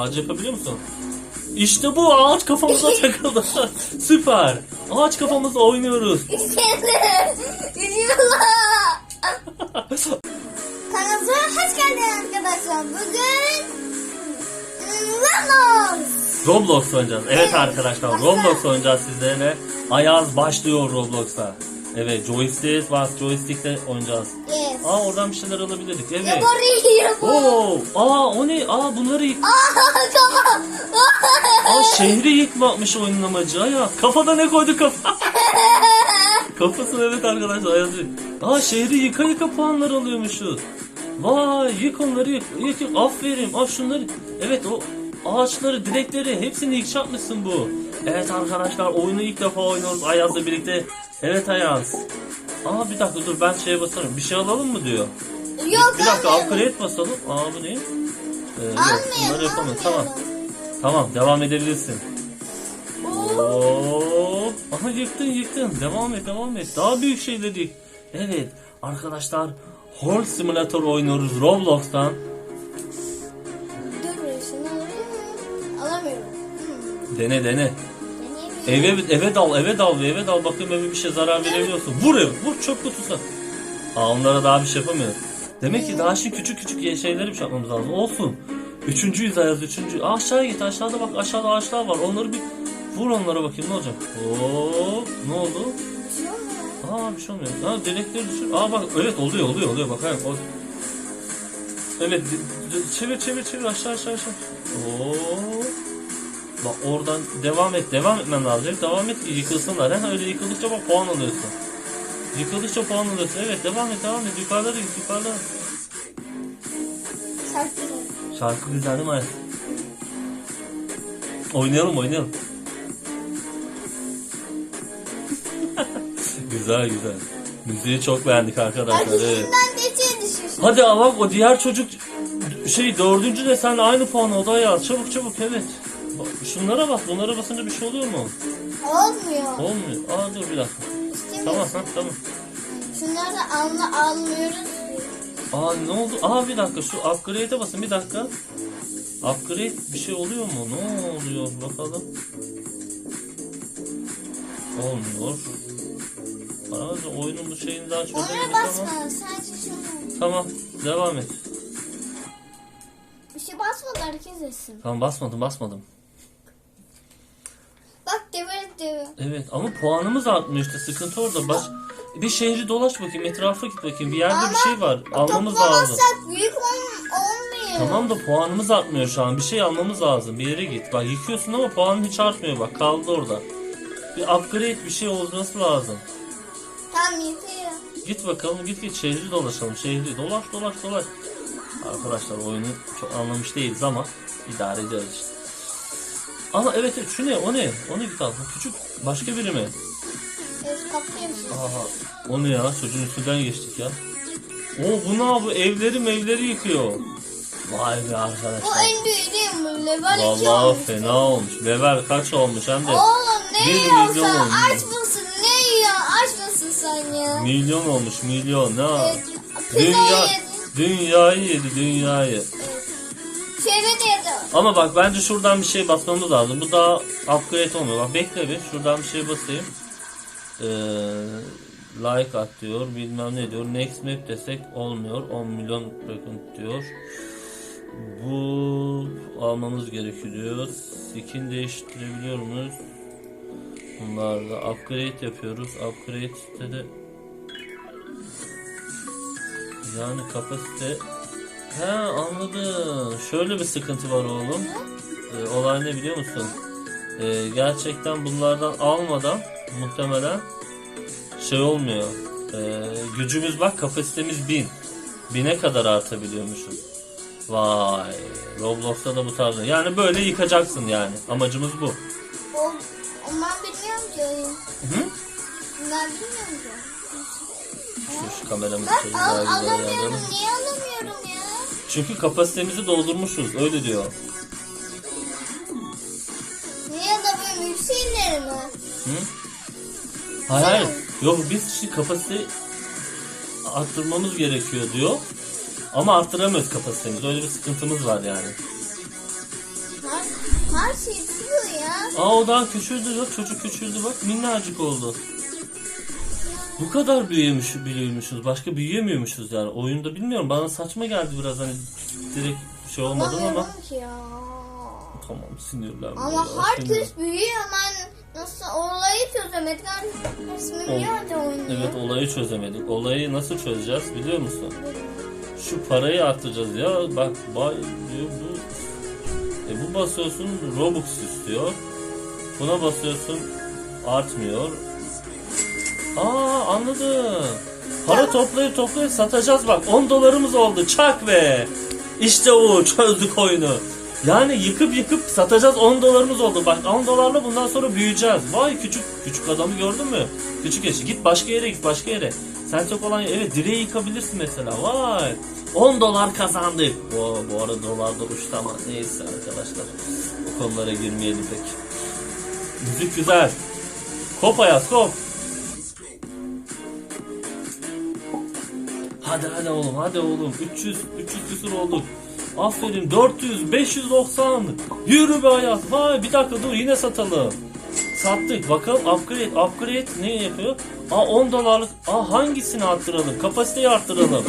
Ağacı yapabiliyor musun? İşte bu ağaç kafamıza takıldı. Süper. Ağaç kafamızda oynuyoruz. Kanalımıza hoş geldiniz arkadaşlar. Bugün Vamos. Roblox oynayacağız. Evet arkadaşlar Roblox oynayacağız sizlerle. Ayaz başlıyor Roblox'a. Evet joystick var. Joystick'te oynayacağız. Aa oradan bir şeyler alabilirdik. Evet. Yaparıyor bu. Oo, aa o ne? Aa bunları yık. Aa tamam. Aa şehri yıkmakmış oyunun amacı. Aya kafada ne koydu kafa? Kafasını evet arkadaşlar Ayaz yık. Aa şehri yıka yıka puanlar alıyormuşuz. Vay yık onları yık. Yık yık aferin. Aa şunları. Evet o ağaçları, direkleri hepsini yıkacakmışsın bu. Evet arkadaşlar oyunu ilk defa oynuyoruz Ayaz'la birlikte. Evet Ayaz. Aa bir dakika dur ben şeye basarım. Bir şey alalım mı diyor. Yok Bir dakika almayalım. upgrade basalım. Aa bu ne? Ee, yok bunları Almayalım. yapamıyoruz. Tamam. almayalım. Tamam devam edebilirsin. Oo. Aha yıktın yıktın. Devam et devam et. Daha büyük şey dedik. Evet arkadaşlar Hall Simulator oynuyoruz Roblox'tan. Dur şunu alayım. Alamıyorum. Hmm. Dene dene. Eve eve dal eve dal eve dal bakayım eve bir şey zarar verebiliyorsun. Vur ev vur çöp kutusu. Aa onlara daha bir şey yapamıyoruz. Demek ki daha şimdi küçük küçük şeyleri bir şey yapmamız lazım. Olsun. Üçüncüyüz Ayaz üçüncü. Aa, aşağıya git aşağıda bak aşağıda ağaçlar var. Onları bir vur onlara bakayım ne olacak. Oo ne oldu? Aa bir şey olmuyor. Aa direkleri düşür. Aa bak evet oluyor oluyor oluyor bak hayır. O... Evet çevir çevir çevir aşağı aşağı aşağı. Oo. Bak oradan devam et devam etmen lazım. Devam et ki yıkılsınlar. Ha öyle yıkıldıkça bak puan alıyorsun. Yıkıldıkça puan alıyorsun. Evet devam et devam et. Yukarıda git yukarıda. Güzel. Şarkı güzel değil mi? Oynayalım oynayalım. güzel güzel. Müziği çok beğendik arkadaşlar. Evet. Düşüyorsun. Hadi bak o diğer çocuk şey dördüncü de seninle aynı puan o da ya. Çabuk çabuk evet. Şunlara bak bunlara basınca bir şey oluyor mu? Olmuyor. Olmuyor. Aa dur bir dakika. İstemiyorsun. Tamam ha tamam. Şunları da alma, almıyoruz. Aa ne oldu? Aa bir dakika şu upgrade'e basın bir dakika. Upgrade bir şey oluyor mu? Ne oluyor bakalım. Olmuyor. Arada oyunun bu şeyini daha çözemedik Onlara ama. basma. Sadece şunu. Tamam devam et. Bir şey basma da hareket etsin. Tamam basmadım basmadım. Devir. Evet ama puanımız artmıyor işte sıkıntı orada. Baş... Bir şehri dolaş bakayım etrafa git bakayım bir yerde bir şey var almamız lazım. Büyük ol- olmuyor. Tamam da puanımız artmıyor şu an bir şey almamız lazım bir yere git. Bak yıkıyorsun ama puanın hiç artmıyor bak kaldı orada. Bir upgrade bir şey olması lazım. Tamam yıkıyor. Git bakalım git git şehri dolaşalım şehri dolaş dolaş dolaş. Arkadaşlar oyunu çok anlamış değiliz ama idare edeceğiz işte. Ama evet evet, şu ne o ne o ne git al Bu küçük başka biri mi? Evet kapatayım şimdi. Aha o ne ya çocuğun üstünden geçtik ya. O bu ne bu evleri mevleri yıkıyor. Vay be Bu arkadaşlar. en büyüğü değil mi? Level 2 Vallahi olmuş. fena olmuş. Level kaç olmuş hem de Oğlum ne Bir milyon olmuş. Aç mısın? Ne yiyorsun? Aç mısın sen ya? milyon olmuş milyon ne? Evet, Dünya, Dünya... dünyayı yedi dünyayı. Ama bak bence şuradan bir şey basmamız lazım. Bu daha upgrade olmuyor. Bak bekle bir. Şuradan bir şey basayım. Ee, like at diyor. Bilmem ne diyor. Next map desek olmuyor. 10 milyon recruit diyor. Bu almamız gerekiyor diyor. Skin değiştirebiliyor muyuz? Bunlarda upgrade yapıyoruz. Upgrade'de de yani kapasite He anladım. Şöyle bir sıkıntı var oğlum. Ee, olay ne biliyor musun? Ee, gerçekten bunlardan almadan muhtemelen şey olmuyor. Ee, gücümüz bak kapasitemiz 1000. 1000'e kadar artabiliyormuşuz. Vay. Roblox'ta da bu tarz. Yani böyle yıkacaksın yani. Amacımız bu. O, o ben bilmiyorum ki. Hı? Ben bilmiyorum ki. Şu, şu kameramız Ben al, alamıyorum. Niye alamıyorum ya? Çünkü kapasitemizi doldurmuşuz. Öyle diyor. Niye da böyle yükselir mi? Hı? Hayır hayır. Yok biz şimdi kapasite arttırmamız gerekiyor diyor. Ama arttıramıyoruz kapasitemizi. Öyle bir sıkıntımız var yani. Her şey çıkıyor ya. Aa o daha küçüldü yok çocuk küçüldü bak minnacık oldu. Bu kadar büyümüş, büyümüşüz. Başka büyüyemiyormuşuz yani. Oyunda bilmiyorum. Bana saçma geldi biraz hani direkt şey olmadan ama. Anlamıyorum ki ya. Tamam sinirlenme. Ama ya, herkes büyüyor hemen nasıl olayı çözemedik. İsmini biliyordu oyunu. Evet olayı çözemedik. Olayı nasıl çözeceğiz biliyor musun? Şu parayı arttıracağız ya. Bak bay diyor bu. E bu basıyorsun Robux istiyor. Buna basıyorsun artmıyor. Aa anladım. Para toplayıp toplayıp satacağız bak. 10 dolarımız oldu. Çak be. İşte o çözdük oyunu. Yani yıkıp yıkıp satacağız 10 dolarımız oldu. Bak 10 dolarla bundan sonra büyüyeceğiz. Vay küçük küçük adamı gördün mü? Küçük eşi. Git başka yere git başka yere. Sen çok olan evet direği yıkabilirsin mesela. Vay. 10 dolar kazandık. Bu, bu arada dolar da uçtu ama neyse arkadaşlar. O konulara girmeyelim pek. Müzik güzel. Kop Ayaz kop. Hadi hadi oğlum hadi oğlum 300 300 küsur olduk. Aferin 400 590 yürü be Ayaz vay bir dakika dur yine satalım. Sattık bakalım upgrade upgrade ne yapıyor? Aa 10 dolarlık aa hangisini arttıralım kapasiteyi arttıralım.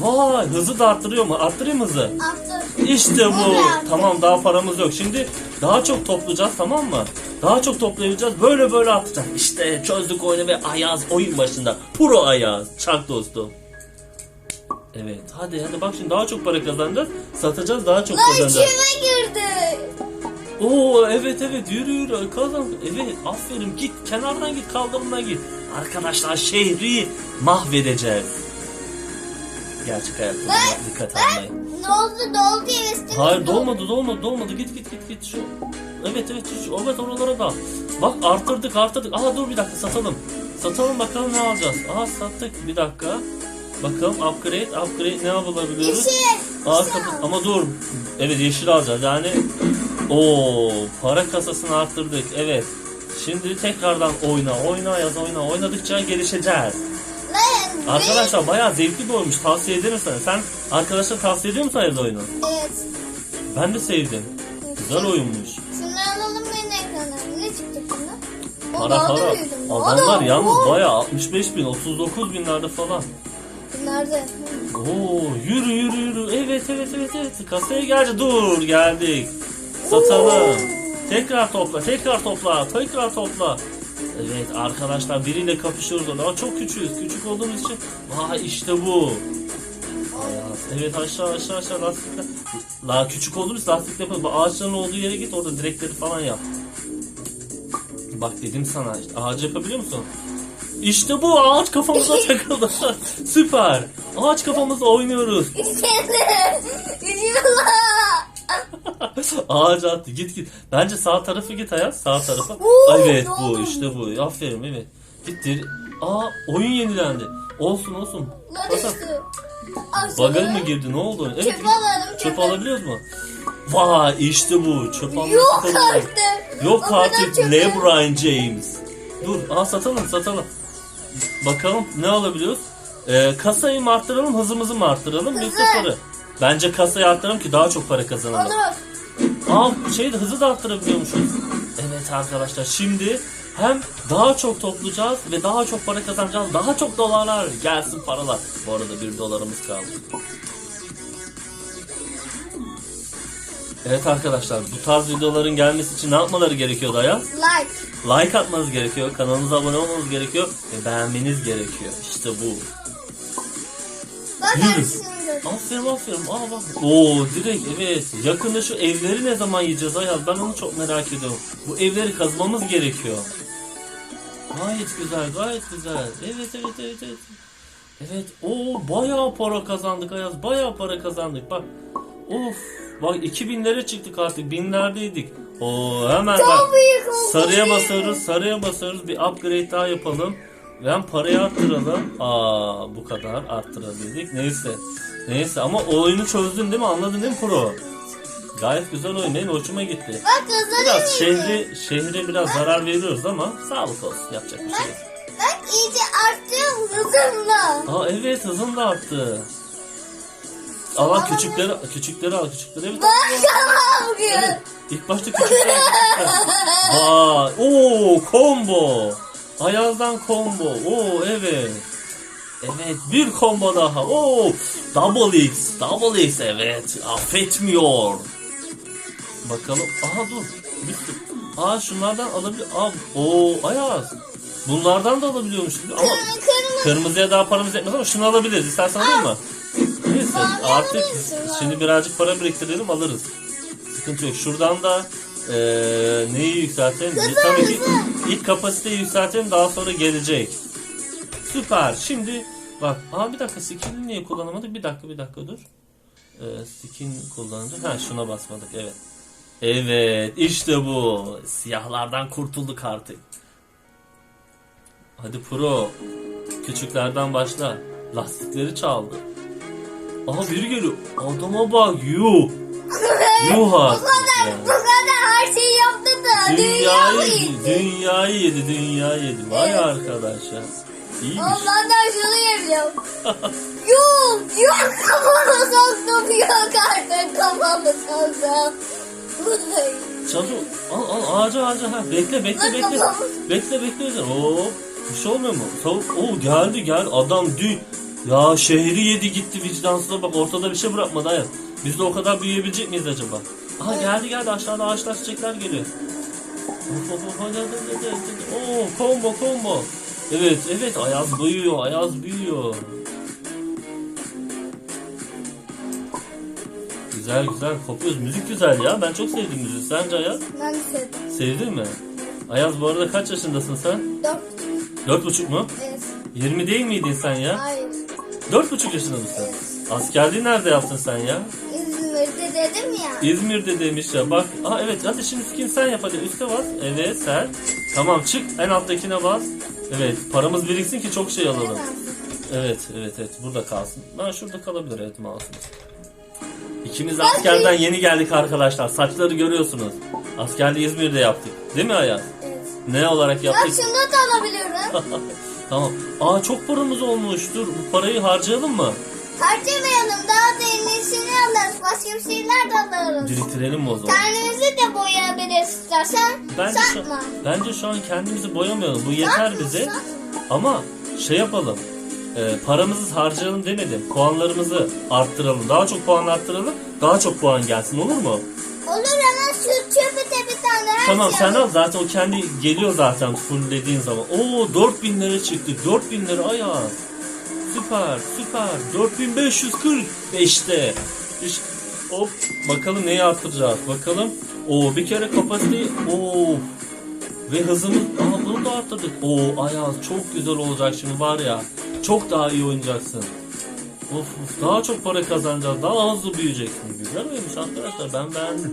Vay hızı da arttırıyor mu arttırayım hızı. Attır. İşte bu. Tamam daha paramız yok. Şimdi daha çok toplayacağız tamam mı? Daha çok toplayacağız. Böyle böyle atacağız. İşte çözdük oyunu ve Ayaz oyun başında. Pro Ayaz. Çak dostum. Evet hadi hadi. Bak şimdi daha çok para kazanacağız. Satacağız daha çok Lan kazanacağız. içime girdi. Oo evet evet. Yürü yürü. Kazan. Evet aferin. Git kenardan git kaldırımdan git. Arkadaşlar şehri mahvedeceğiz. Gerçek hayatta buna dikkat almayın. Doldu doldu ya Hayır dolmadı dolmadı dolmadı. Git git git git. Şu Evet evet şu evet oralara da. Bak arttırdık arttırdık. Aha dur bir dakika satalım. Satalım bakalım ne alacağız. Aha sattık. Bir dakika Bakalım upgrade upgrade ne yapabiliyoruz Yeşil. Aa, kapı- ama dur Evet yeşil alacağız yani o para kasasını arttırdık evet Şimdi tekrardan oyna oyna yaz oyna oynadıkça gelişeceğiz Lan. Arkadaşlar bayağı zevkli bir oyunmuş tavsiye ederim sana Sen arkadaşlar tavsiye ediyor musun evde oyunu? Evet. Ben de sevdim Güzel oyunmuş Şunu alalım benim ekrana. Ne çıktı bunda? O Para daha da para. büyüdüm. O Adamlar da- yalnız Oo. bayağı 65 bin, 39 binlerde falan. Nerede? Oo yürü yürü yürü. Evet evet evet evet. Kasaya geldi. Dur geldik. Satalım. Tekrar topla, tekrar topla, tekrar topla. Evet arkadaşlar biriyle kapışıyoruz. Aa, çok küçüğüz. Küçük olduğumuz için. Vay işte bu. Evet aşağı aşağı aşağı lastikler. La küçük olduğumuz lastikle yapalım. Ağaçların olduğu yere git orada direkleri falan yap. Bak dedim sana ağacı yapabiliyor musun? İşte bu ağaç kafamıza takıldı. Süper. Ağaç kafamızda oynuyoruz. Ağaç attı git git. Bence sağ tarafı git Ayaz sağ tarafa. Evet bu işte bu. Aferin evet. Gitti. Aa oyun yenilendi. Olsun olsun. Bug'a sana. mı girdi ne oldu? Evet. Çöp alalım. Çöp alabiliyoruz mu? Vay işte bu. Çöp almak Yok artık. Yok artık LeBron James. Dur aa satalım satalım. Bakalım ne alabiliyoruz? Ee, kasayı mı arttıralım hızımızı mı arttıralım yoksa Hızı. para? Bence kasayı arttıralım ki daha çok para kazanalım. Olur. Aa şey de hızı da arttırabiliyormuşuz. Evet arkadaşlar şimdi hem daha çok toplayacağız ve daha çok para kazanacağız. Daha çok dolarlar gelsin paralar. Bu arada bir dolarımız kaldı. Evet arkadaşlar bu tarz videoların gelmesi için ne yapmaları gerekiyor Daya? Like. Like atmanız gerekiyor, kanalımıza abone olmanız gerekiyor ve beğenmeniz gerekiyor. İşte bu. Bak Yürü. gördüm. Aferin aferin. Aa bak. Oo direkt evet. Yakında şu evleri ne zaman yiyeceğiz Ayaz? Ben onu çok merak ediyorum. Bu evleri kazmamız gerekiyor. Gayet güzel, gayet güzel. Evet, evet, evet, evet. Evet, o bayağı para kazandık Ayaz. Bayağı para kazandık. Bak. Of. Bak 2000'lere çıktık artık. Binlerdeydik. Oo hemen bak. Çok büyük oldu. Sarıya basıyoruz, sarıya basıyoruz. Bir upgrade daha yapalım. Ben parayı arttıralım. Aa bu kadar arttırabildik. Neyse. Neyse ama oyunu çözdün değil mi? Anladın değil mi Pro? Gayet güzel oyun. Benim hoşuma gitti. Bak. Biraz şehri, şehre biraz zarar veriyoruz ama sağlık olsun. Yapacak bir şey yok. Bak iyice artıyor hızımla. Aa evet hızın da arttı. Alamam. küçükleri, küçükleri al küçükleri. Bir Bak tamam bugün. İlk başta küçükleri al. Vay. Oo combo. Ayaz'dan combo. Oo evet. Evet bir combo daha. Oo double X. Double X evet. Affetmiyor. Bakalım. Aha dur. Bitti. Aa şunlardan alabilir. Aa, oo Ayaz. Bunlardan da alabiliyormuş. Ama Kırmızı. Kırmızıya daha paramız yetmez ama şunu alabiliriz. İstersen alayım mı? Bana artık alabilirsin. şimdi birazcık para biriktirelim alırız. Sıkıntı yok. Şuradan da eee neyi yükseltelim? Tabii ki ilk kapasiteyi yükseltelim daha sonra gelecek. Süper. Şimdi bak. Aa bir dakika skin'i niye kullanamadık? Bir dakika bir dakika dur. Ee, skin kullanınca. Ha şuna basmadık evet. Evet işte bu. Siyahlardan kurtulduk artık. Hadi pro. Küçüklerden başla. Lastikleri çaldı. Aha biri geliyor. Adama bak yuh. Yuh artık ya. Bu kadar her şeyi yaptı da Dünyayı, dünyayı yedi. dünyayı yedi, dünyayı yedi. Vay Evet. arkadaş ya. İyiymiş. Onlardan şunu yemedim. Yok, yok kafamı soktum, yok artık kafamı soktum. Çabuk al al ağaca ağaca ha bekle bekle Lan bekle bekle bekle oo bir şey olmuyor mu? Tavuk oo geldi gel adam dü ya şehri yedi gitti vicdansıza bak ortada bir şey bırakmadı hayat. Biz de o kadar büyüyebilecek miyiz acaba? Aha geldi geldi aşağıda ağaçlar çiçekler geliyor. Oo combo combo. Evet evet Ayaz büyüyor Ayaz büyüyor. Güzel güzel kopuyoruz. Müzik güzel ya. Ben çok sevdim müziği. Sence Ayaz? Ben sevdim. Sevdin mi? Ayaz bu arada kaç yaşındasın sen? Dört. Dört buçuk mu? Evet. 20 değil miydin sen ya? Hayır. Dört buçuk yaşında mısın? Askerliği nerede yaptın sen ya? İzmir'de dedim ya. İzmir'de demiş ya. Bak. Aa evet hadi şimdi skin sen yap hadi. Üste bas. Evet sen. Tamam çık en alttakine bas. Evet paramız biriksin ki çok şey alalım. Evet evet evet burada kalsın. Ben şurada kalabilir evet mouse'umuz. İkimiz de askerden yeni geldik arkadaşlar. Saçları görüyorsunuz. Askerliği İzmir'de yaptık. Değil mi Ayaz? Evet. Ne olarak Bak yaptık? şunu da alabiliyorum. tamam. Aa çok paramız olmuş. Dur bu parayı harcayalım mı? Harcamayalım daha da yenisini alırız. Başka bir şeyler de alırız. Biriktirelim mi o zaman? Kendimizi de boyayabiliriz istersen. Bence şu, Satma. bence şu an kendimizi boyamayalım. Bu yeter Satma, bize. satma. Ama şey yapalım. E, paramızı harcayalım demedim. Puanlarımızı arttıralım. Daha çok puan arttıralım. Daha çok puan gelsin olur mu? Olur hemen şu çöpe de her Tamam sen al zaten o kendi geliyor zaten full dediğin zaman. Oo 4000 lira çıktı. 4000 lira ayağı. Süper süper. 4545'te. İşte, hop bakalım neyi arttıracağız. Bakalım. Oo bir kere kapasiteyi. Oo. Ve hızımız. Aha bunu da arttırdık. Oo Ayaz çok güzel olacak şimdi var ya. Çok daha iyi oynayacaksın. Of of daha çok para kazanacağız. Daha hızlı büyüyeceksin. Güzel oymuş arkadaşlar ben beğendim.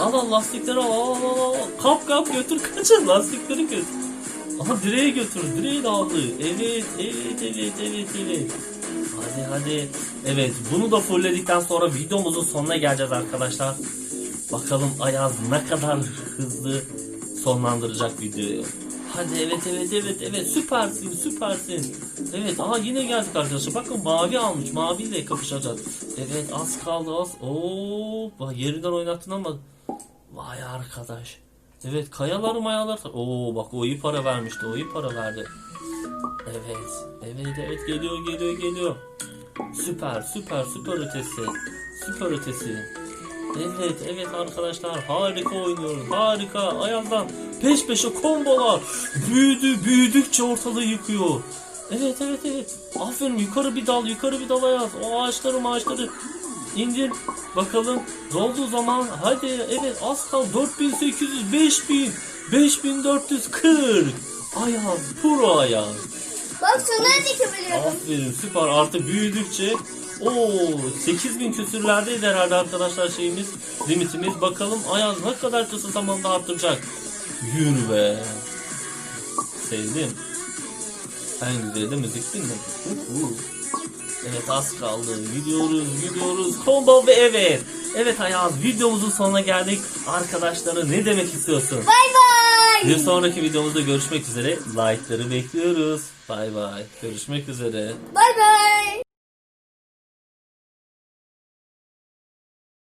Al al lastikleri al al al. al. Kap kap götür kaçın lastikleri götür. Aha direğe götür direği de aldı. Evet evet evet evet evet. Hadi hadi. Evet bunu da fullledikten sonra videomuzun sonuna geleceğiz arkadaşlar. Bakalım Ayaz ne kadar hızlı sonlandıracak videoyu. Hadi evet evet evet evet süpersin süpersin. Evet aha yine geldik arkadaşlar. Bakın mavi almış. Maviyle kapışacağız. Evet az kaldı az. Oo bak yerinden oynattın ama vay arkadaş. Evet kayalar mayalar. Oo bak o iyi para vermişti. O iyi para verdi. Evet. Evet evet geliyor geliyor geliyor. Süper süper süper ötesi. Süper ötesi. Evet evet arkadaşlar harika oynuyoruz harika ayağından peş peşe kombolar büyüdü büyüdükçe ortalığı yıkıyor. Evet evet evet aferin yukarı bir dal yukarı bir dal ayaz o ağaçları ağaçları indir bakalım. Dolduğu zaman? Hadi evet az kal 4800 5000 5440 ayaz pro ayaz. bak şunları dikebiliyorum. Aferin süper. Artık büyüdükçe o 8000 küsürlerdeydi herhalde arkadaşlar şeyimiz limitimiz. Bakalım Ayaz ne kadar kısa zamanda arttıracak yürü be. Sevdim. En güzeli de müzik değil mi? Uhu. Evet az kaldı. Gidiyoruz gidiyoruz. Combo ve evet. Evet Ayaz videomuzun sonuna geldik. Arkadaşlara ne demek istiyorsun? Bay bay. bir sonraki videomuzda görüşmek üzere. Like'ları bekliyoruz. Bay bay. Görüşmek üzere. Bay bay.